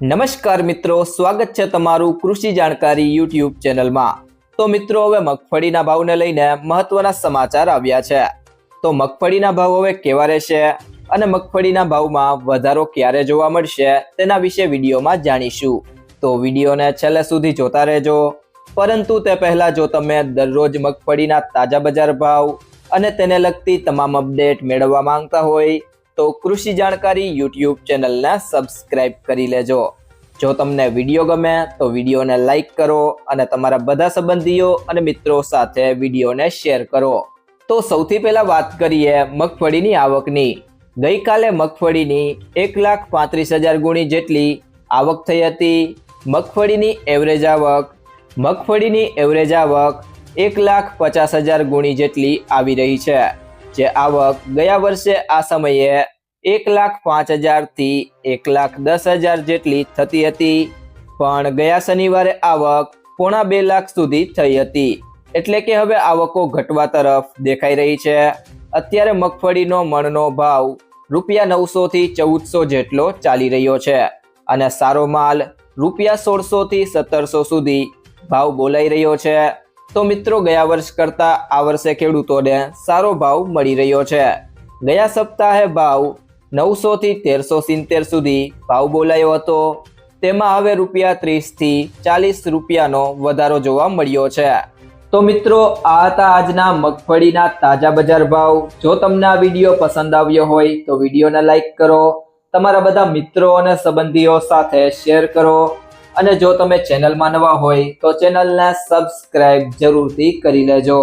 નમસ્કાર મિત્રો, સ્વાગત છે તમારું કૃષિ જાણકારી યુટ્યુબ ચેનલમાં. તો મિત્રો, હવે મગફળીના ભાવને લઈને મહત્વના સમાચાર આવ્યા છે. તો મગફળીના ભાવ હવે કેવા રહેશે અને મગફળીના ભાવમાં વધારો ક્યારે જોવા મળશે તેના વિશે વિડીયોમાં જાણીશું. તો વિડીયોને છેલ્લે સુધી જોતા રહેજો. પરંતુ તે પહેલાં જો તમે દરરોજ મગફળીના તાજા બજાર ભાવ અને તેને લગતી તમામ અપડેટ મેળવવા માંગતા હોય તો કૃષિ જાણકારી યુટ્યુબ ચેનલને સબસ્ક્રાઇબ કરી લેજો. જો તમને વીડિયો ગમે તો વિડીયોને લાઇક કરો અને તમારા બધા સંબંધીઓ અને મિત્રો સાથે વિડીયોને શેર કરો. તો સૌથી પહેલાં વાત કરીએ મગફળીની આવકની. ગઈકાલે મગફળીની એક લાખ પાંત્રીસ હજાર ગુણી જેટલી આવક થઈ હતી. મગફળીની એવરેજ આવક, મગફળીની એવરેજ આવક એક લાખ પચાસ હજાર ગુણી જેટલી આવી રહી છે. જે આવક ગયા વર્ષે આ સમયે એક લાખ પાંચ હજારથી એક લાખ દસ હજાર જેટલી થતી હતી. પણ ગયા શનિવારે આવક પોણા બે લાખ સુધી થઈ હતી. એટલે કે હવે આવકો ઘટવા તરફ દેખાઈ રહી છે. અત્યારે મગફળીનો મણનો ભાવ રૂપિયા નવસોથી ચૌદસો જેટલો ચાલી રહ્યો છે અને સારો માલ રૂપિયા સોળસોથી સત્તરસો સુધી ભાવ બોલાઈ રહ્યો છે. તો મિત્રો, ગયા વર્ષ કરતાં આ વર્ષે ખેડૂતોને સારો ભાવ મળી રહ્યો છે. ગયા સપ્તાહે ભાવ નવસોથી તેરસો સિત્તેર સુધી ભાવ બોલાયો હતો. તેમાં હવે રૂપિયા ત્રીસથી ચાલીસ રૂપિયાનો વધારો જોવા મળ્યો છે. તો મિત્રો, આ હતા આજના મગફળીના તાજા બજાર ભાવ. જો તમને આ વીડિયો પસંદ આવ્યો હોય, તો વિડીયોને લાઈક કરો. તમારા બધા મિત્રો અને સંબંધીઓ સાથે શેર કરો. અને જો તમે ચેનલમાં નવા હોય તો ચેનલને સબસ્ક્રાઇબ જરૂરથી કરી લેજો.